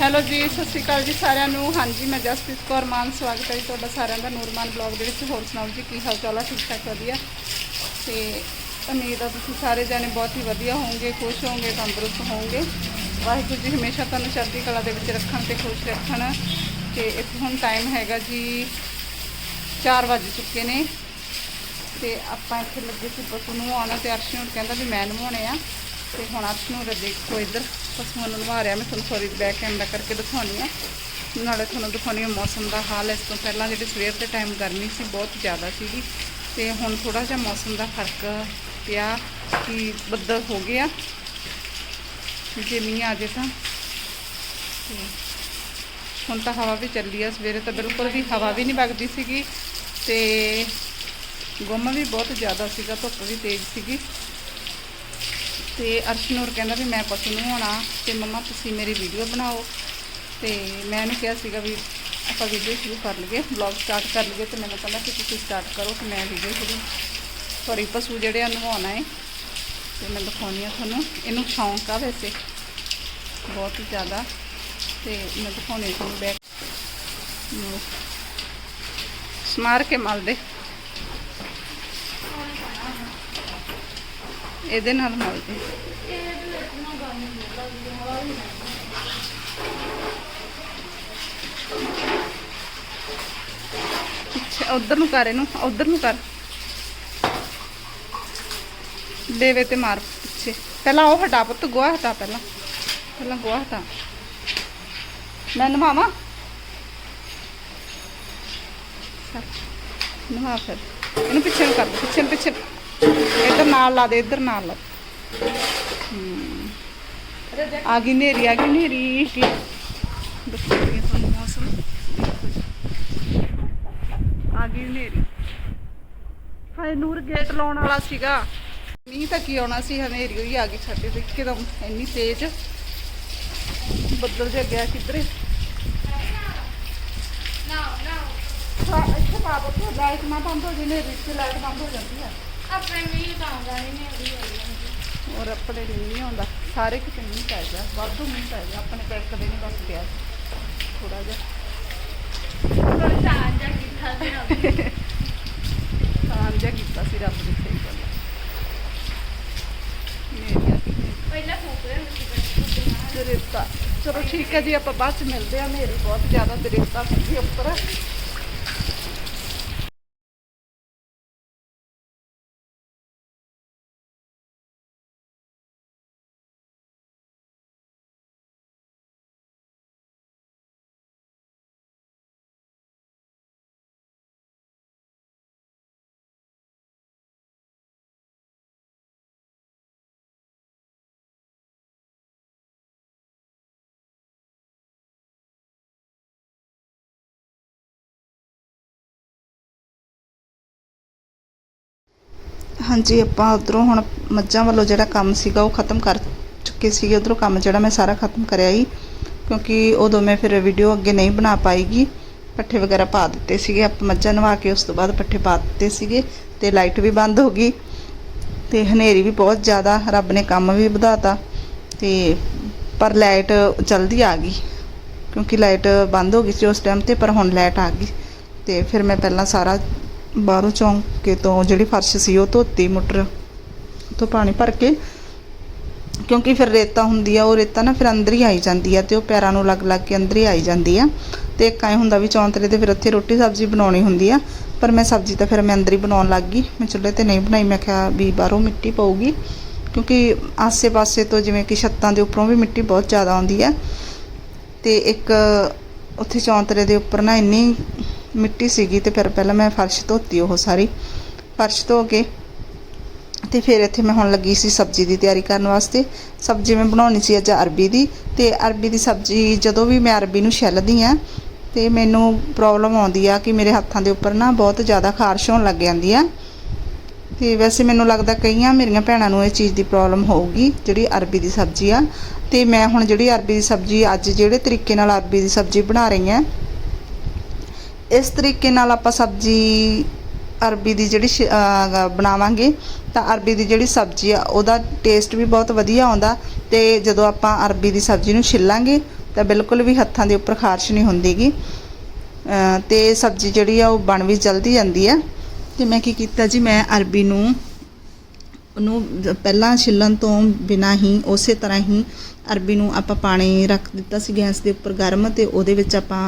Hello ਜੀ, ਸਤਿ ਸ਼੍ਰੀ ਅਕਾਲ ਜੀ ਸਾਰਿਆਂ ਨੂੰ। ਹਾਂਜੀ, ਮੈਂ ਜਸਪ੍ਰੀਤ ਕੌਰ, ਮਾਨ ਸਵਾਗਤ ਹੈ ਜੀ ਤੁਹਾਡਾ ਸਾਰਿਆਂ ਦਾ ਨੂਰਮਾਨ ਬਲੌਗ ਦੇ ਵਿੱਚ। ਹੋਰ ਸੁਣਾਓ ਜੀ, ਕੀ ਹਾਲ ਚਾਲ ਹੈ ਠੀਕ ਠਾਕ ਵਧੀਆ? ਤੇ ਉਮੀਦ ਆ ਤੁਸੀਂ ਸਾਰੇ ਜਾਣੇ ਬਹੁਤ ਹੀ ਵਧੀਆ ਹੋਵੋਗੇ, ਖੁਸ਼ ਹੋਵੋਗੇ, ਤੰਦਰੁਸਤ ਹੋਵੋਗੇ। ਵਾਹਿਗੁਰੂ ਜੀ ਹਮੇਸ਼ਾ ਤੁਹਾਨੂੰ ਚੜ੍ਹਦੀ ਕਲਾ ਦੇ ਵਿੱਚ ਰੱਖਣ ਤੇ ਖੁਸ਼ ਰੱਖਣ। ਤੇ ਇੱਥੇ ਹੁਣ ਟਾਈਮ ਹੈਗਾ ਜੀ 4 ਵੱਜ ਚੁੱਕੇ ਨੇ। ਤੇ ਆਪਾਂ ਇੱਥੇ ਲੱਗੇ ਸੀ ਪਸ਼ੂ ਨੂੰ ਆਉਣਾ ਤੇ ਅਰਸ਼ ਨੂੰ ਕਹਿੰਦਾ ਵੀ ਮੈਂ ਨਵਾਉਣੇ ਆ। ਤੇ ਹੁਣ ਆਪ ਨੂੰ ਦੇਖੋ ਇੱਧਰ ਪਸ਼ੂਆਂ ਨੂੰ ਨਵਾ ਰਿਹਾ, ਮੈਂ ਤੁਹਾਨੂੰ ਸੌਰੀ ਬੈਕ ਕੈਮਰਾ ਕਰਕੇ ਦਿਖਾਉਣੀ ਆ। ਨਾਲੇ ਤੁਹਾਨੂੰ ਦਿਖਾਉਣੀ ਆ ਮੌਸਮ ਦਾ ਹਾਲ। ਇਸ ਤੋਂ ਪਹਿਲਾਂ ਜਿਹੜੀ ਸਵੇਰ ਦੇ ਟਾਈਮ ਗਰਮੀ ਸੀ, ਬਹੁਤ ਜ਼ਿਆਦਾ ਸੀਗੀ। ਤੇ ਹੁਣ ਥੋੜਾ ਜਿਹਾ ਮੌਸਮ ਦਾ ਫ਼ਰਕ ਪਿਆ ਕਿ ਬੱਦਲ ਹੋ ਗਿਆ। ਜੇ ਮੀਂਹ ਆ ਜੇ ਤਾਂ ਹੁਣ ਤਾਂ ਹਵਾ ਵੀ ਚੱਲੀ ਆ। ਸਵੇਰੇ ਤਾਂ ਬਿਲਕੁਲ ਵੀ ਹਵਾ ਵੀ ਨਹੀਂ ਵਗਦੀ ਸੀਗੀ। ਤੇ ਗੁੰਮ ਵੀ ਬਹੁਤ ਜ਼ਿਆਦਾ ਸੀਗਾ, ਧੁੱਪ ਵੀ ਤੇਜ਼ ਸੀਗੀ। ਤੇ ਅਰਸ਼ਨੂਰ ਕਹਿੰਦਾ ਵੀ ਮੈਂ ਪਸ਼ੂ ਨੂੰ ਹੋਣਾ ਤੇ ਮੰਮਾ ਤੁਸੀਂ ਮੇਰੀ ਵੀਡੀਓ ਬਣਾਓ। ਤੇ ਮੈਂ ਇਹਨੂੰ ਕਿਹਾ ਸੀਗਾ ਵੀ ਆਪਾਂ ਵੀਡੀਓ ਸ਼ੁਰੂ ਕਰ ਲਈਏ ਵਲੌਗ ਸਟਾਰਟ ਕਰ ਲਈਏ ਤੇ ਮੈਨੂੰ ਕਹਿੰਦਾ ਕਿ ਤੁਸੀਂ ਸਟਾਰਟ ਕਰੋ ਤੇ ਮੈਂ ਵੀਡੀਓ ਸ਼ੁਰੂ ਸੌਰੀ ਪਸ਼ੂ ਜਿਹੜੇ ਆ ਨਹਾਉਣਾ ਹੈ ਤੇ ਮੈਂ ਦਿਖਾਉਣੀ ਆ ਤੁਹਾਨੂੰ, ਇਹਨੂੰ ਸ਼ੌਂਕ ਆ ਵੈਸੇ, ਬਹੁਤ ਹੀ ਜ਼ਿਆਦਾ। ਤੇ ਮੈਂ ਦਿਖਾਉਣੀ ਤੁਹਾਨੂੰ ਬੈਕ ਸਮਾਰ ਕੇ ਮਲ ਦੇ ਇਹਦੇ ਨਾਲ ਮਲ ਦੇ ਅੱਛਾ, ਉਧਰ ਨੂੰ ਕਰ ਇਹਨੂੰ, ਉਧਰ ਨੂੰ ਕਰ। ਦੇਵੇ ਤੇ ਮਾਰ ਪਿੱਛੇ। ਪਹਿਲਾਂ ਉਹ ਹਟਾ ਪੁੱਤ, ਗੋਹਾ ਹਟਾ ਪਹਿਲਾਂ। ਪਹਿਲਾਂ ਗੋਹਾ ਹਟਾ। ਮੈਂ ਨਵਾਵਾਂ? ਨਵਾ ਫਿਰ। ਇਹਨੂੰ ਪਿੱਛੇ ਨੂੰ ਕਰ ਪਿੱਛੇ ਨੂੰ, ਪਿੱਛੇ ਇੱਧਰ ਨਾਲ ਲਾ ਦੇ, ਇੱਧਰ ਨਾਲ ਲਾ। ਆ ਗਈ ਨੇਰੀ ਆ ਗਈ ਨੇਰੀ ਕੀ ਤੁਹਾਨੂੰ ਮੌਸਮ। ਆ ਗਈ ਨੇਰੀ ਹਾਏ, ਨੂਰ ਗੇਟ ਲਾਉਣ ਵਾਲਾ ਸੀਗਾ। ਮੀਂਹ ਤਾਂ ਕੀ ਆਉਣਾ ਸੀ, ਹਨੇਰੀ ਹੋਈ, ਆ ਗਈ ਸਾਡੇ ਤੇ ਇੱਕਦਮ, ਇੰਨੀ ਤੇਜ਼। ਬੱਦਲ ਜਿਹਾ ਗਿਆ ਕਿੱਧਰੇ ਹਾਂ, ਇੱਥੇ ਪਾ ਦੋ ਲਾਈਟ ਨਾ ਬੰਦ ਹੋ ਜੇ ਨੇਰੀ ਚ ਲਾਈਟ ਬੰਦ ਹੋ ਜਾਂਦੀ ਹੈ ਆਪਣੇ ਤਾਂ ਨੇ ਔਰ ਆਪਣੇ ਨਹੀਂ ਆਉਂਦਾ। ਸਾਰੇ ਕਿਤੇ ਨਹੀਂ ਪੈ ਗਿਆ ਵਾਧੂ ਨਹੀਂ ਪੈ ਗਿਆ। ਆਪਣੇ ਪੈਰ ਕਦੇ ਨਹੀਂ ਬਸ ਪਿਆ। ਥੋੜਾ ਜਿਹਾ। ਸਾਂ ਜਾ ਕੀਤਾ ਤੇ ਜਿਹਾ ਕੀਤਾ ਸੀ ਰੱਬ ਦੀ ਸਹੀ ਗੱਲ ਹੈ ਮੇਰੀ ਆ ਗਈ ਹਨੇਰੀ। ਪਹਿਲਾਂ ਫੂਕ ਰਹੇ ਹੁੰਦੇ ਸੀ ਬੱਚੇ ਤੇ ਰੇਤਾ ਚਲੋ ਠੀਕ ਹੈ ਜੀ ਆਪਾਂ ਬਾਅਦ ਚ ਮਿਲਦੇ ਆ ਹਨੇਰੀ ਬਹੁਤ ਜ਼ਿਆਦਾ ਤੇ ਰੇਤਾ ਸੀ ਉੱਪਰ। ਹਾਂਜੀ, ਆਪਾਂ ਉਧਰੋਂ ਹੁਣ ਮੱਝਾਂ ਵੱਲੋਂ ਜਿਹੜਾ ਕੰਮ ਸੀਗਾ ਉਹ ਖਤਮ ਕਰ ਚੁੱਕੇ ਸੀਗੇ। ਉਧਰੋਂ ਕੰਮ ਜਿਹੜਾ ਮੈਂ ਸਾਰਾ ਖਤਮ ਕਰਿਆ ਹੀ ਕਿਉਂਕਿ ਉਦੋਂ ਮੈਂ ਫਿਰ ਵੀਡੀਓ ਅੱਗੇ ਨਹੀਂ ਬਣਾ ਪਾਈਗੀ। ਪੱਠੇ ਵਗੈਰਾ ਪਾ ਦਿੱਤੇ ਸੀਗੇ। ਆਪਾਂ ਮੱਝਾਂ ਨਵਾ ਕੇ ਉਸ ਤੋਂ ਬਾਅਦ ਪੱਠੇ ਪਾ ਦਿੱਤੇ ਸੀਗੇ ਤੇ ਲਾਈਟ ਵੀ ਬੰਦ ਹੋ ਗਈ ਤੇ ਹਨੇਰੀ ਵੀ ਬਹੁਤ ਜ਼ਿਆਦਾ, ਰੱਬ ਨੇ ਕੰਮ ਵੀ ਵਧਾਤਾ ਤੇ ਪਰ ਲਾਈਟ ਜਲਦੀ ਆ ਗਈ, ਕਿਉਂਕਿ ਲਾਈਟ ਬੰਦ ਹੋ ਗਈ ਸੀ ਉਸ ਟਾਈਮ ਤੇ, ਪਰ ਹੁਣ ਲਾਈਟ ਆ ਗਈ ਤੇ ਫਿਰ ਮੈਂ ਪਹਿਲਾਂ ਸਾਰਾ ਬਾਹਰੋਂ ਚੌਂਕੇ ਤੋਂ ਜਿਹੜੀ ਫਰਸ਼ ਸੀ ਉਹ ਧੋਤੀ ਮੋਟਰ ਤੋਂ ਪਾਣੀ ਭਰ ਕੇ। ਕਿਉਂਕਿ ਫਿਰ ਰੇਤਾ ਹੁੰਦੀ ਆ, ਉਹ ਰੇਤਾ ਨਾ ਫਿਰ ਅੰਦਰ ਹੀ ਆਈ ਜਾਂਦੀ ਆ ਤੇ ਉਹ ਪੈਰਾਂ ਨੂੰ ਲੱਗ ਲੱਗ ਕੇ ਅੰਦਰ ਹੀ ਆਈ ਜਾਂਦੀ ਆ। ਤੇ ਇੱਕ ਐਂ ਹੁੰਦਾ ਵੀ ਚੌਂਤਰੇ ਤੇ ਫਿਰ ਉੱਥੇ ਰੋਟੀ ਸਬਜ਼ੀ ਬਣਾਉਣੀ ਹੁੰਦੀ ਆ, ਪਰ ਮੈਂ ਸਬਜ਼ੀ ਤਾਂ ਫਿਰ ਮੈਂ ਅੰਦਰ ਹੀ ਬਣਾਉਣ ਲੱਗ ਗਈ। ਮੈਂ ਚੁੱਲ੍ਹੇ ਤੇ ਨਹੀਂ ਬਣਾਈ, ਮੈਂ ਕਿਹਾ ਵੀ ਬਾਹਰੋਂ ਮਿੱਟੀ ਪਊਗੀ। ਕਿਉਂਕਿ ਆਸੇ-ਪਾਸੇ ਤੋਂ ਜਿਵੇਂ ਕਿ ਛੱਤਾਂ ਦੇ ਉੱਪਰੋਂ ਵੀ ਮਿੱਟੀ ਬਹੁਤ ਜ਼ਿਆਦਾ ਆਉਂਦੀ ਹੈ ਤੇ ਇੱਕ ਉੱਥੇ ਚੌਂਤਰੇ ਦੇ ਉੱਪਰ ਨਾ ਇੰਨੀ ਮਿੱਟੀ ਸੀਗੀ ਤੇ ਫਿਰ ਪਹਿਲਾਂ ਮੈਂ ਫਰਸ਼ ਧੋਤੀ ਉਹ ਸਾਰੀ। ਫਰਸ਼ ਧੋ ਕੇ ਤੇ ਫਿਰ ਇੱਥੇ ਮੈਂ ਹੁਣ ਲੱਗੀ ਸੀ ਸਬਜ਼ੀ ਦੀ ਤਿਆਰੀ ਕਰਨ ਵਾਸਤੇ। ਸਬਜ਼ੀ ਮੈਂ ਬਣਾਉਣੀ ਸੀ ਅੱਜ ਅਰਬੀ ਦੀ ਤੇ ਅਰਬੀ ਦੀ ਸਬਜ਼ੀ ਜਦੋਂ ਵੀ ਮੈਂ ਅਰਬੀ ਨੂੰ ਛਿੱਲਦੀ ਆ ਤੇ ਮੈਨੂੰ ਪ੍ਰੋਬਲਮ ਆਉਂਦੀ ਆ ਕਿ ਮੇਰੇ ਹੱਥਾਂ ਦੇ ਉੱਪਰ ਨਾ ਬਹੁਤ ਜ਼ਿਆਦਾ ਖਾਰਸ਼ ਹੋਣ ਲੱਗ ਜਾਂਦੀ ਆ। ਤੇ ਵੈਸੇ ਮੈਨੂੰ ਲੱਗਦਾ ਕਈਆਂ ਮੇਰੀਆਂ ਭੈਣਾਂ ਨੂੰ ਇਹ ਚੀਜ਼ ਦੀ ਪ੍ਰੋਬਲਮ ਹੋਊਗੀ ਜਿਹੜੀ ਅਰਬੀ ਦੀ ਸਬਜ਼ੀ ਆ। ਤੇ ਮੈਂ ਹੁਣ ਜਿਹੜੀ ਅਰਬੀ ਦੀ ਸਬਜ਼ੀ ਅੱਜ ਜਿਹੜੇ ਤਰੀਕੇ ਨਾਲ ਅਰਬੀ ਦੀ ਸਬਜ਼ੀ ਬਣਾ ਰਹੀ ਹਾਂ ਇਸ ਤਰੀਕੇ ਨਾਲ ਆਪਾਂ ਸਬਜ਼ੀ ਅਰਬੀ ਦੀ ਜਿਹੜੀ ਸ਼- ਬਣਾਵਾਂਗੇ ਤਾਂ ਅਰਬੀ ਦੀ ਜਿਹੜੀ ਸਬਜ਼ੀ ਆ ਉਹਦਾ ਟੇਸਟ ਵੀ ਬਹੁਤ ਵਧੀਆ ਆਉਂਦਾ ਤੇ ਜਦੋਂ ਆਪਾਂ ਅਰਬੀ ਦੀ ਸਬਜ਼ੀ ਨੂੰ ਛਿੱਲਾਂਗੇ ਤਾਂ ਬਿਲਕੁਲ ਵੀ ਹੱਥਾਂ ਦੇ ਉੱਪਰ ਖਾਰਸ਼ ਨਹੀਂ ਹੁੰਦੀਗੀ। ਅ, ਤੇ ਸਬਜ਼ੀ ਜਿਹੜੀ ਆ ਉਹ ਬਣ ਵੀ ਜਲਦੀ ਜਾਂਦੀ ਆ। ਤੇ ਮੈਂ ਕੀ ਕੀਤਾ ਜੀ ਮੈਂ ਅਰਬੀ ਨੂੰ ਉਹਨੂੰ ਪਹਿਲਾਂ ਛਿੱਲਣ ਤੋਂ ਬਿਨਾ ਹੀ ਉਸੇ ਤਰ੍ਹਾਂ ਹੀ ਅਰਬੀ ਨੂੰ ਆਪਾਂ ਪਾਣੀ ਰੱਖ ਦਿੱਤਾ ਸੀ ਗੈਸ ਦੇ ਉੱਪਰ ਗਰਮ ਤੇ ਉਹਦੇ ਵਿੱਚ ਆਪਾਂ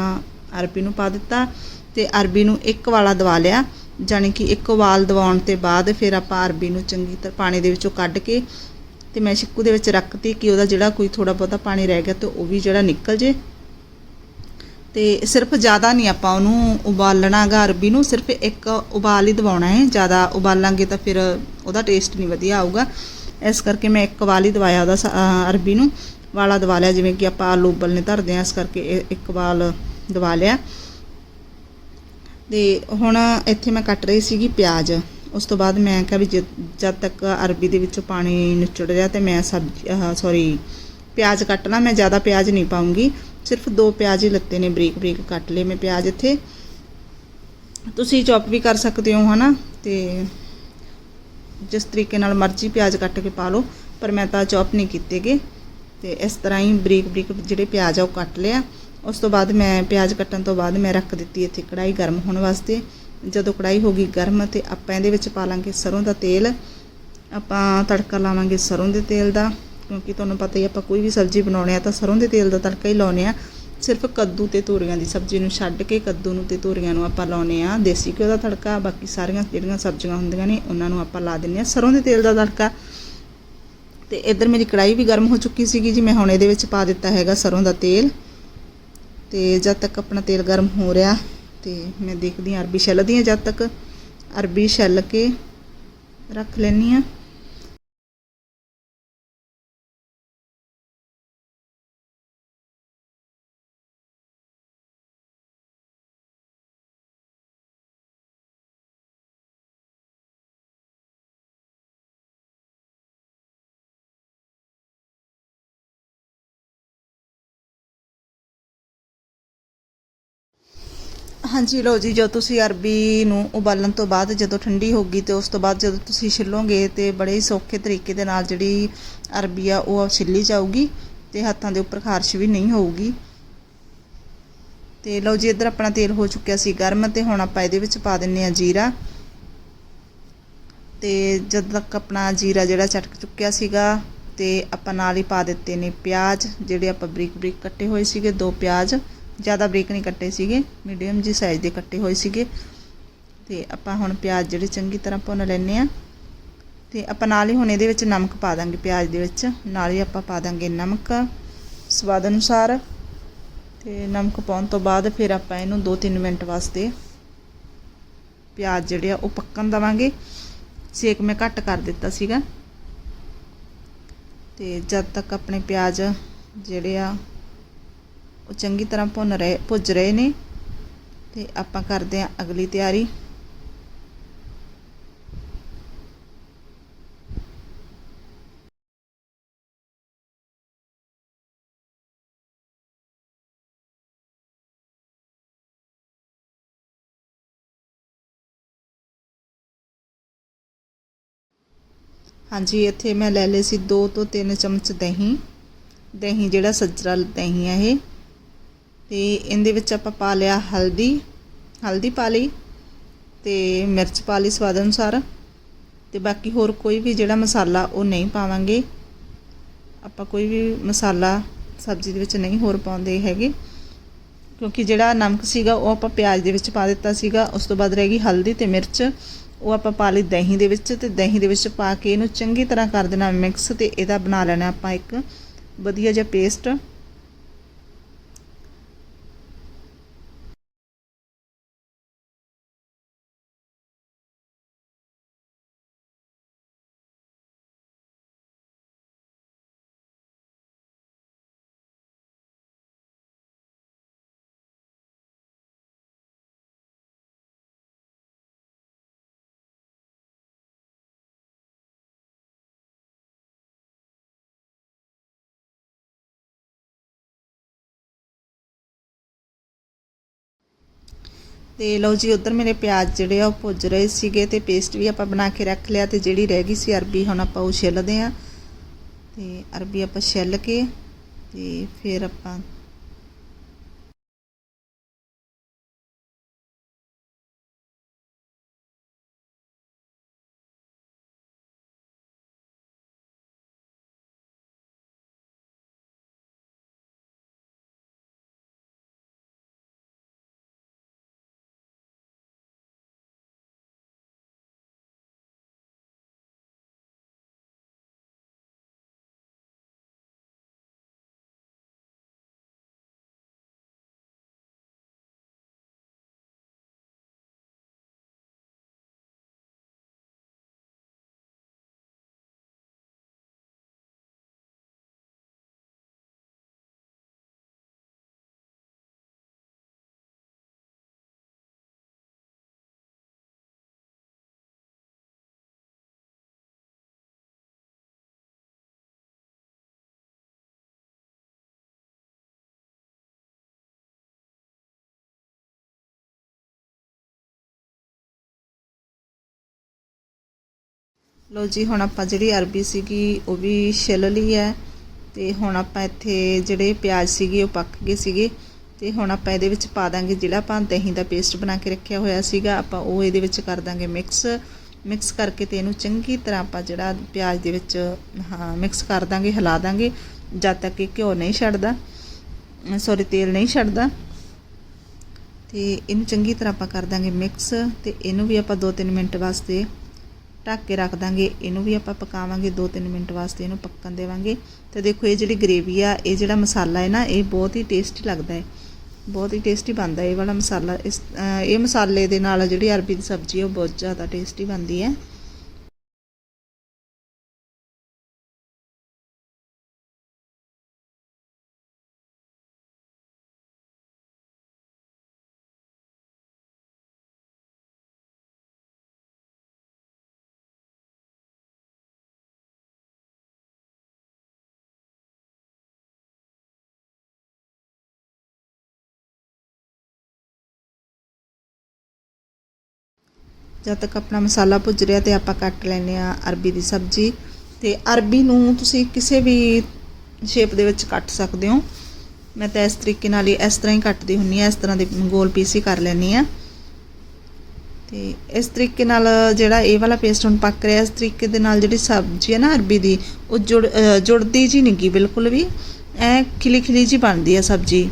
ਅਰਬੀ ਨੂੰ ਪਾ ਦਿੱਤਾ ਤੇ ਅਰਬੀ ਨੂੰ ਇੱਕ ਵਾਲਾ ਦਵਾ ਲਿਆ, ਜਾਣੀ ਕਿ ਇੱਕ ਵਾਲ ਦਵਾਉਣ ਤੇ ਬਾਅਦ ਫਿਰ ਆਪਾਂ ਅਰਬੀ ਨੂੰ ਚੰਗੀ ਤਰ੍ਹਾਂ ਪਾਣੀ ਦੇ ਵਿੱਚੋਂ ਕੱਢ ਕੇ ਤੇ ਮੈਂ ਛਿੱਕੂ ਦੇ ਵਿੱਚ ਰੱਖਤੀ ਕਿ ਉਹਦਾ ਜਿਹੜਾ ਕੋਈ ਥੋੜਾ ਬਹੁਤਾ ਪਾਣੀ ਰਹਿ ਗਿਆ ਤੇ ਉਹ ਵੀ ਜਿਹੜਾ ਨਿਕਲ ਜੇ। ਤੇ ਸਿਰਫ ਜ਼ਿਆਦਾ ਨਹੀਂ ਆਪਾਂ ਉਹਨੂੰ ਉਬਾਲਣਾ ਗਾ ਅਰਬੀ ਨੂੰ, ਸਿਰਫ ਇੱਕ ਉਬਾਲ ਹੀ ਦਵਾਉਣਾ ਹੈ। ਜ਼ਿਆਦਾ ਉਬਾਲਾਂਗੇ ਤਾਂ ਫਿਰ ਉਹਦਾ ਟੇਸਟ ਨਹੀਂ ਵਧੀਆ ਆਊਗਾ। ਇਸ ਕਰਕੇ ਮੈਂ ਇੱਕ ਵਾਲ ਹੀ ਦਵਾਇਆ ਉਹਦਾ ਸ- ਅਰਬੀ ਨੂੰ। ਵਾਲਾ ਦਵਾ ਲਿਆ, ਜਿਵੇਂ ਕਿ ਆਪਾਂ ਆਲੂ ਉਬਲਨੇ ਧਰਦੇ ਹਾਂ, ਇਸ ਕਰਕੇ ਇਹ ਇੱਕ ਵਾਲ ਦਵਾ ਲਿਆ ਤੇ ਹੁਣ ਇੱਥੇ ਮੈਂ ਕੱਟ ਰਹੀ ਸੀਗੀ ਪਿਆਜ਼। ਉਸ ਤੋਂ ਬਾਅਦ ਮੈਂ ਕਿਹਾ ਵੀ ਜਦ ਜਦ ਤੱਕ ਅਰਬੀ ਦੇ ਵਿੱਚੋਂ ਪਾਣੀ ਨਿਚੜ ਰਿਹਾ ਤੇ ਮੈਂ ਸਬਜ਼ੀ ਸੌਰੀ ਪਿਆਜ਼ ਕੱਟਣਾ, ਮੈਂ ਜ਼ਿਆਦਾ ਪਿਆਜ਼ ਨਹੀਂ ਪਾਉਂਗੀ। ਸਿਰਫ ਦੋ ਪਿਆਜ਼ ਹੀ ਲੱਤੇ ਨੇ ਬਰੀਕ ਬਰੀਕ ਕੱਟ ਲਏ ਮੈਂ ਪਿਆਜ਼ ਇੱਥੇ। ਤੁਸੀਂ ਚੌਪ ਵੀ ਕਰ ਸਕਦੇ ਹੋ, ਹਨਾ? ਤੇ ਜਿਸ ਤਰੀਕੇ ਨਾਲ ਮਰਜ਼ੀ ਪਿਆਜ਼ ਕੱਟ ਕੇ ਪਾ ਲਓ, ਪਰ ਮੈਂ ਤਾਂ ਚੌਪ ਨਹੀਂ ਕੀਤੇਗੇ ਤੇ ਇਸ ਤਰ੍ਹਾਂ ਹੀ ਬਰੀਕ ਬਰੀਕ ਜਿਹੜੇ ਪਿਆਜ਼ ਆ ਉਹ ਕੱਟ ਲਿਆ। ਉਸ ਤੋਂ ਬਾਅਦ ਮੈਂ ਪਿਆਜ਼ ਕੱਟਣ ਤੋਂ ਬਾਅਦ ਮੈਂ ਰੱਖ ਦਿੱਤੀ ਇੱਥੇ ਕੜਾਈ ਗਰਮ ਹੋਣ ਵਾਸਤੇ। ਜਦੋਂ ਕੜਾਈ ਹੋ ਗਈ ਗਰਮ ਤੇ ਆਪਾਂ ਇਹਦੇ ਵਿੱਚ ਪਾ ਲਾਂਗੇ ਸਰੋਂ ਦਾ ਤੇਲ। ਆਪਾਂ ਤੜਕਾ ਲਾਵਾਂਗੇ ਸਰੋਂ ਦੇ ਤੇਲ ਦਾ, ਕਿਉਂਕਿ ਤੁਹਾਨੂੰ ਪਤਾ ਹੀ ਆਪਾਂ ਕੋਈ ਵੀ ਸਬਜ਼ੀ ਬਣਾਉਣੇ ਆ ਤਾਂ ਸਰੋਂ ਦੇ ਤੇਲ ਦਾ ਤੜਕਾ ਹੀ ਲਾਉਨੇ ਆ। ਸਿਰਫ ਕੱਦੂ ਤੇ ਤੋਰੀਆਂ ਦੀ ਸਬਜ਼ੀ ਨੂੰ ਛੱਡ ਕੇ ਕੱਦੂ ਨੂੰ ਤੇ ਤੋਰੀਆਂ ਨੂੰ ਆਪਾਂ ਲਾਉਨੇ ਆ। ਦੇਸੀ ਘਿਓ ਦਾ ਤੜਕਾ, ਬਾਕੀ ਸਾਰੀਆਂ ਜਿਹੜੀਆਂ ਸਬਜ਼ੀਆਂ ਹੁੰਦੀਆਂ ਨੇ, ਉਹਨਾਂ ਨੂੰ ਆਪਾਂ ਲਾ ਦਿੰਨੇ ਆ ਸਰੋਂ ਦੇ ਤੇਲ ਦਾ ਤੜਕਾ। ਤੇ ਇੱਧਰ ਮੇਰੀ ਕੜਾਈ ਵੀ ਗਰਮ ਹੋ ਚੁੱਕੀ ਸੀਗੀ ਜੀ, ਮੈਂ ਹੁਣ ਇਹਦੇ ਵਿੱਚ ਪਾ ਦਿੱਤਾ ਹੈਗਾ ਸਰੋਂ ਦਾ ਤੇਲ। ਤੇ ਜਦ ਤੱਕ ਆਪਣਾ ਤੇਲ ਗਰਮ ਹੋ ਰਿਹਾ ਤੇ ਮੈਂ ਦੇਖਦੀ ਹਾਂ ਅਰਬੀ ਛੱਲਦੀ ਹਾਂ ਜਦ ਤੱਕ ਅਰਬੀ ਛਿੱਲ ਕੇ ਰੱਖ ਲੈਣੀ ਆ ਹਾਂਜੀ, ਲਓ ਜੀ ਜੋ ਤੁਸੀਂ ਅਰਬੀ ਨੂੰ ਉਬਾਲਣ ਤੋਂ ਬਾਅਦ ਜਦੋਂ ਠੰਡੀ ਹੋ ਗਈ ਤੇ ਉਸ ਤੋਂ ਬਾਅਦ ਜਦੋਂ ਤੁਸੀਂ ਛਿੱਲੋਗੇ ਤੇ ਬੜੇ ਹੀ ਸੌਖੇ ਤਰੀਕੇ ਦੇ ਨਾਲ ਜਿਹੜੀ ਅਰਬੀ ਆ, ਉਹ ਛਿੱਲੀ ਜਾਊਗੀ ਤੇ ਹੱਥਾਂ ਦੇ ਉੱਪਰ ਖਾਰਸ਼ ਵੀ ਨਹੀਂ ਹੋਊਗੀ। ਤੇ ਲਓ ਜੀ, ਇੱਧਰ ਆਪਣਾ ਤੇਲ ਹੋ ਚੁੱਕਿਆ ਸੀ ਗਰਮ ਤੇ ਹੁਣ ਆਪਾਂ ਇਹਦੇ ਵਿੱਚ ਪਾ ਦਿੰਨੇ ਆ ਜੀਰਾ। ਤੇ ਜਦ ਤੱਕ ਆਪਣਾ ਜੀਰਾ ਜਿਹੜਾ ਚਟਕ ਚੁੱਕਿਆ ਸੀਗਾ ਤੇ ਆਪਾਂ ਨਾਲ ਹੀ ਪਾ ਦਿੱਤੇ ਨੇ ਪਿਆਜ਼, ਜਿਹੜੇ ਆਪਾਂ ਬਰੀਕ ਬਰੀਕ ਕੱਟੇ ਹੋਏ ਸੀਗੇ, ਦੋ ਪਿਆਜ਼। ਜ਼ਿਆਦਾ ਬਰੀਕ ਨਹੀਂ ਕੱਟੇ ਸੀਗੇ ਮੀਡੀਅਮ ਜੀ ਸਾਈਜ਼ ਦੇ ਕੱਟੇ ਹੋਏ ਸੀਗੇ। ਤੇ ਆਪਾਂ ਹੁਣ ਪਿਆਜ਼ ਜਿਹੜੇ ਚੰਗੀ ਤਰ੍ਹਾਂ ਭੁੰਨ ਲੈਣੇ ਆ ਤੇ ਆਪਾਂ ਨਾਲ ਹੀ ਹੁਣ ਇਹਦੇ ਵਿੱਚ ਨਮਕ ਪਾ ਦਾਂਗੇ ਪਿਆਜ਼ ਦੇ ਵਿੱਚ। ਨਾਲ ਹੀ ਆਪਾਂ ਪਾ ਦਾਂਗੇ ਨਮਕ ਸਵਾਦ ਅਨੁਸਾਰ। ਤੇ ਨਮਕ ਪਾਉਣ ਤੋਂ ਬਾਅਦ ਫਿਰ ਆਪਾਂ ਇਹਨੂੰ 2-3 ਮਿੰਟ ਵਾਸਤੇ ਪਿਆਜ਼ ਜਿਹੜੇ ਆ ਉਹ ਪੱਕਣ ਦਵਾਂਗੇ। ਸੇਕ ਮੈਂ ਘੱਟ ਕਰ ਦਿੱਤਾ ਸੀਗਾ। ਤੇ ਜਦ ਤੱਕ ਆਪਣੇ ਪਿਆਜ਼ ਜਿਹੜੇ ਆ ਉਹ ਚੰਗੀ ਤਰ੍ਹਾਂ ਭੁੰਨ ਰਹੇ ਭੁੱਜ ਰਹੇ ਨੇ ਤੇ ਆਪਾਂ ਕਰਦੇ ਹਾਂ ਅਗਲੀ ਤਿਆਰੀ। ਹਾਂਜੀ, ਇੱਥੇ ਮੈਂ ਲੈ ਲਏ ਸੀ 2 ਤੋਂ 3 ਚਮਚ ਦਹੀਂ। ਦਹੀਂ ਜਿਹੜਾ ਸੱਜਰਾ ਦਹੀਂ ਹੈ ਇਹ। ਤੇ ਇਹਦੇ ਵਿੱਚ ਆਪਾਂ ਪਾ ਲਿਆ ਹਲਦੀ ਹਲਦੀ ਪਾ ਲਈ ਤੇ ਮਿਰਚ ਪਾ ਲਈ ਸਵਾਦ ਅਨੁਸਾਰ ਤੇ ਬਾਕੀ ਹੋਰ ਕੋਈ ਵੀ ਜਿਹੜਾ ਮਸਾਲਾ ਉਹ ਨਹੀਂ ਪਾਵਾਂਗੇ। ਆਪਾਂ ਕੋਈ ਵੀ ਮਸਾਲਾ ਸਬਜ਼ੀ ਦੇ ਵਿੱਚ ਨਹੀਂ ਹੋਰ ਪਾਉਂਦੇ ਹੈਗੇ। ਕਿਉਂਕਿ ਜਿਹੜਾ ਨਮਕ ਸੀਗਾ ਉਹ ਆਪਾਂ ਪਿਆਜ਼ ਦੇ ਵਿੱਚ ਪਾ ਦਿੱਤਾ ਸੀਗਾ, ਉਸ ਤੋਂ ਬਾਅਦ ਰਹਿ ਗਈ ਹਲਦੀ ਤੇ ਮਿਰਚ। ਉਹ ਆਪਾਂ ਪਾ ਲਈ ਦਹੀਂ ਦੇ ਵਿੱਚ ਤੇ ਦਹੀਂ ਦੇ ਵਿੱਚ ਪਾ ਕੇ ਇਹਨੂੰ ਚੰਗੀ ਤਰ੍ਹਾਂ ਕਰ ਦੇਣਾ ਮਿਕਸ ਤੇ ਇਹਦਾ ਬਣਾ ਲੈਣਾ ਆਪਾਂ ਇੱਕ ਵਧੀਆ ਜਿਹਾ ਪੇਸਟ। ਤੇ ਲਓ ਜੀ, ਉਧਰ ਮੇਰੇ ਪਿਆਜ਼ ਜਿਹੜੇ ਆ ਉਹ ਭੁੱਜ ਰਹੇ ਸੀਗੇ ਤੇ ਪੇਸਟ ਵੀ ਆਪਾਂ ਬਣਾ ਕੇ ਰੱਖ ਲਿਆ ਤੇ ਜਿਹੜੀ ਰਹਿ ਗਈ ਸੀ ਅਰਬੀ, ਹੁਣ ਆਪਾਂ ਉਹ ਛਿੱਲਦੇ ਆ। ਤੇ ਅਰਬੀ ਆਪਾਂ ਛਿੱਲ ਕੇ ਤੇ ਫਿਰ ਆਪਾਂ ਲਓ ਜੀ, ਹੁਣ ਆਪਾਂ ਜਿਹੜੀ ਅਰਬੀ ਸੀਗੀ, ਉਹ ਵੀ ਛਿੱਲ ਲਈ ਹੈ। ਤੇ ਹੁਣ ਆਪਾਂ ਇੱਥੇ ਜਿਹੜੇ ਪਿਆਜ਼ ਸੀਗੇ, ਉਹ ਪੱਕ ਗਏ ਸੀਗੇ। ਤੇ ਹੁਣ ਆਪਾਂ ਇਹਦੇ ਵਿੱਚ ਪਾ ਦਾਂਗੇ ਜਿਹੜਾ ਆਪਾਂ ਦਹੀਂ ਦਾ ਪੇਸਟ ਬਣਾ ਕੇ ਰੱਖਿਆ ਹੋਇਆ ਸੀਗਾ। ਆਪਾਂ ਉਹ ਇਹਦੇ ਵਿੱਚ ਕਰ ਦਾਂਗੇ ਮਿਕਸ ਮਿਕਸ ਕਰਕੇ ਤੇ ਇਹਨੂੰ ਚੰਗੀ ਤਰ੍ਹਾਂ ਆਪਾਂ ਜਿਹੜਾ ਪਿਆਜ਼ ਦੇ ਵਿੱਚ, ਹਾਂ ਮਿਕਸ ਕਰ ਦਾਂਗੇ, ਹਿਲਾ ਦਾਂਗੇ, ਜਦ ਤੱਕ ਕਿ ਘਿਓ ਨਹੀਂ ਛੱਡਦਾ। ਸੌਰੀ ਤੇਲ ਨਹੀਂ ਛੱਡਦਾ। ਤੇ ਇਹਨੂੰ ਚੰਗੀ ਤਰ੍ਹਾਂ ਆਪਾਂ ਕਰ ਦਾਂਗੇ ਮਿਕਸ ਤੇ ਇਹਨੂੰ ਵੀ ਆਪਾਂ 2-3 ਮਿੰਟ ਵਾਸਤੇ ਢੱਕ ਕੇ ਰੱਖ ਦਾਂਗੇ। ਇਹਨੂੰ ਵੀ ਆਪਾਂ ਪਕਾਵਾਂਗੇ 2-3 ਮਿੰਟ ਵਾਸਤੇ, ਇਹਨੂੰ ਪੱਕਣ ਦੇਵਾਂਗੇ। ਤੇ ਦੇਖੋ, ਇਹ ਜਿਹੜੀ ਗ੍ਰੇਵੀ ਆ, ਇਹ ਜਿਹੜਾ ਮਸਾਲਾ ਹੈ ਨਾ, ਇਹ ਬਹੁਤ ਹੀ ਟੇਸਟੀ ਲੱਗਦਾ ਹੈ। ਬਹੁਤ ਹੀ ਟੇਸਟੀ ਬਣਦਾ ਇਹ ਵਾਲਾ ਮਸਾਲਾ। ਇਸ ਇਹ ਮਸਾਲੇ ਦੇ ਨਾਲ ਜਿਹੜੀ ਅਰਬੀ ਦੀ ਸਬਜ਼ੀ ਹੈ ਉਹ ਬਹੁਤ ਜ਼ਿਆਦਾ ਟੇਸਟੀ ਬਣਦੀ ਹੈ। ਜਦ ਤੱਕ ਆਪਣਾ ਮਸਾਲਾ ਭੁੱਜ ਰਿਹਾ ਤੇ ਆਪਾਂ ਕੱਟ ਲੈਨੇ ਆ ਅਰਬੀ ਦੀ ਸਬਜ਼ੀ ਤੇ ਅਰਬੀ ਨੂੰ ਤੁਸੀਂ ਕਿਸੇ ਵੀ ਸ਼ੇਪ ਦੇ ਵਿੱਚ ਕੱਟ ਸਕਦੇ ਹੋ। ਮੈਂ ਤਾਂ ਇਸ ਤਰੀਕੇ ਨਾਲ ਹੀ ਇਸ ਤਰ੍ਹਾਂ ਹੀ ਕੱਟਦੀ ਹੁੰਨੀ ਆ ਇਸ ਤਰ੍ਹਾਂ ਦੇ ਗੋਲ ਪੀਸ ਹੀ ਕਰ ਲੈਣੀ ਆ ਤੇ ਇਸ ਤਰੀਕੇ ਨਾਲ ਜਿਹੜਾ ਇਹ ਵਾਲਾ ਪੇਸਟ ਹੁਣ ਪੱਕ ਰਿਹਾ, ਇਸ ਤਰੀਕੇ ਦੇ ਨਾਲ ਜਿਹੜੀ ਸਬਜ਼ੀ ਹੈ ਨਾ ਅਰਬੀ ਦੀ, ਉਹ ਜੁੜ ਜੁੜਦੀ ਜੀ ਨਹੀਂ ਗੀ ਬਿਲਕੁਲ ਵੀ। ਐ ਖਿਲੀ ਖਿਲੀ ਜੀ ਬਣਦੀ ਹੈ ਸਬਜ਼ੀ।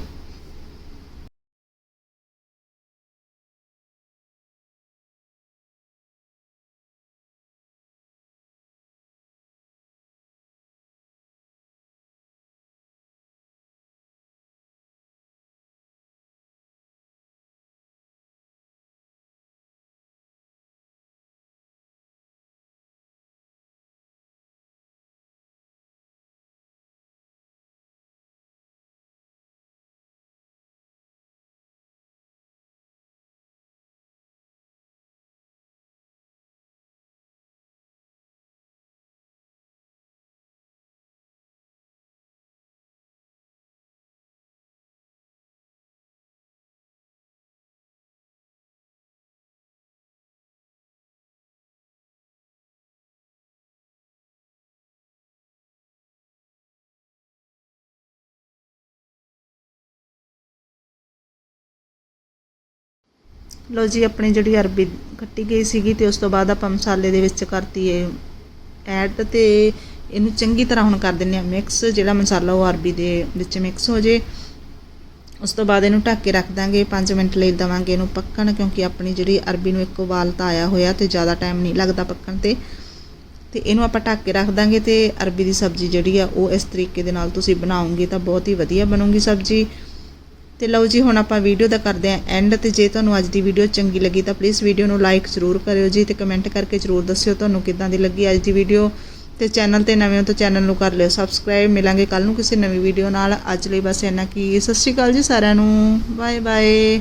ਲੋ ਜੀ, ਆਪਣੀ ਜਿਹੜੀ ਅਰਬੀ ਕੱਟੀ ਗਈ ਸੀਗੀ ਤੇ ਉਸ ਤੋਂ ਬਾਅਦ ਆਪਾਂ ਮਸਾਲੇ ਦੇ ਵਿੱਚ ਕਰਤੀ ਇਹ ਐਡ ਤੇ ਇਹਨੂੰ ਚੰਗੀ ਤਰ੍ਹਾਂ ਹੁਣ ਕਰ ਦਿੰਨੇ ਆ ਮਿਕਸ ਜਿਹੜਾ ਮਸਾਲਾ ਉਹ ਅਰਬੀ ਦੇ ਵਿੱਚ ਮਿਕਸ ਹੋ ਜੇ। ਉਸ ਤੋਂ ਬਾਅਦ ਇਹਨੂੰ ਢੱਕ ਕੇ ਰੱਖ ਦਾਂਗੇ। 5 ਮਿੰਟ ਲਈ ਦਵਾਂਗੇ ਇਹਨੂੰ ਪੱਕਣ, ਕਿਉਂਕਿ ਆਪਣੀ ਜਿਹੜੀ ਅਰਬੀ ਨੂੰ ਇੱਕ ਉਬਾਲ ਤਾਂ ਆਇਆ ਹੋਇਆ ਤੇ ਜ਼ਿਆਦਾ ਟਾਈਮ ਨਹੀਂ ਲੱਗਦਾ ਪੱਕਣ ਤੇ। ਤੇ ਇਹਨੂੰ ਆਪਾਂ ਢੱਕ ਕੇ ਰੱਖ ਦਾਂਗੇ ਤੇ ਅਰਬੀ ਦੀ ਸਬਜ਼ੀ ਜਿਹੜੀ ਆ, ਉਹ ਇਸ ਤਰੀਕੇ ਦੇ ਨਾਲ ਤੁਸੀਂ ਬਣਾਉਂਗੇ ਤਾਂ ਬਹੁਤ ਹੀ ਵਧੀਆ ਬਣੂਗੀ ਸਬਜ਼ੀ। ਤੇ ਲਓ ਜੀ, ਹੁਣ ਆਪਾਂ ਵੀਡੀਓ ਦਾ ਕਰਦੇ ਆਂ ਐਂਡ ਤੇ। ਜੇ ਤੁਹਾਨੂੰ ਅੱਜ ਦੀ ਵੀਡੀਓ ਚੰਗੀ ਲੱਗੀ ਤਾਂ ਪਲੀਜ਼ ਵੀਡੀਓ ਨੂੰ ਲਾਈਕ ਜ਼ਰੂਰ ਕਰਿਓ ਜੀ ਤੇ ਕਮੈਂਟ ਕਰਕੇ ਜ਼ਰੂਰ ਦੱਸਿਓ ਤੁਹਾਨੂੰ ਕਿੱਦਾਂ ਦੀ ਲੱਗੀ ਅੱਜ ਦੀ ਵੀਡੀਓ ਤੇ ਚੈਨਲ ਤੇ ਨਵੇਂ ਹੋ ਤਾਂ ਚੈਨਲ ਨੂੰ ਕਰ ਲਿਓ ਸਬਸਕ੍ਰਾਈਬ ਮਿਲਾਂਗੇ ਕੱਲ ਨੂੰ ਕਿਸੇ ਨਵੀਂ ਵੀਡੀਓ ਨਾਲ। ਅੱਜ ਲਈ ਬਸ ਇੰਨਾ ਕੀ। ਸਤਿ ਸ਼੍ਰੀ ਅਕਾਲ ਜੀ ਸਾਰਿਆਂ ਨੂੰ। Bye bye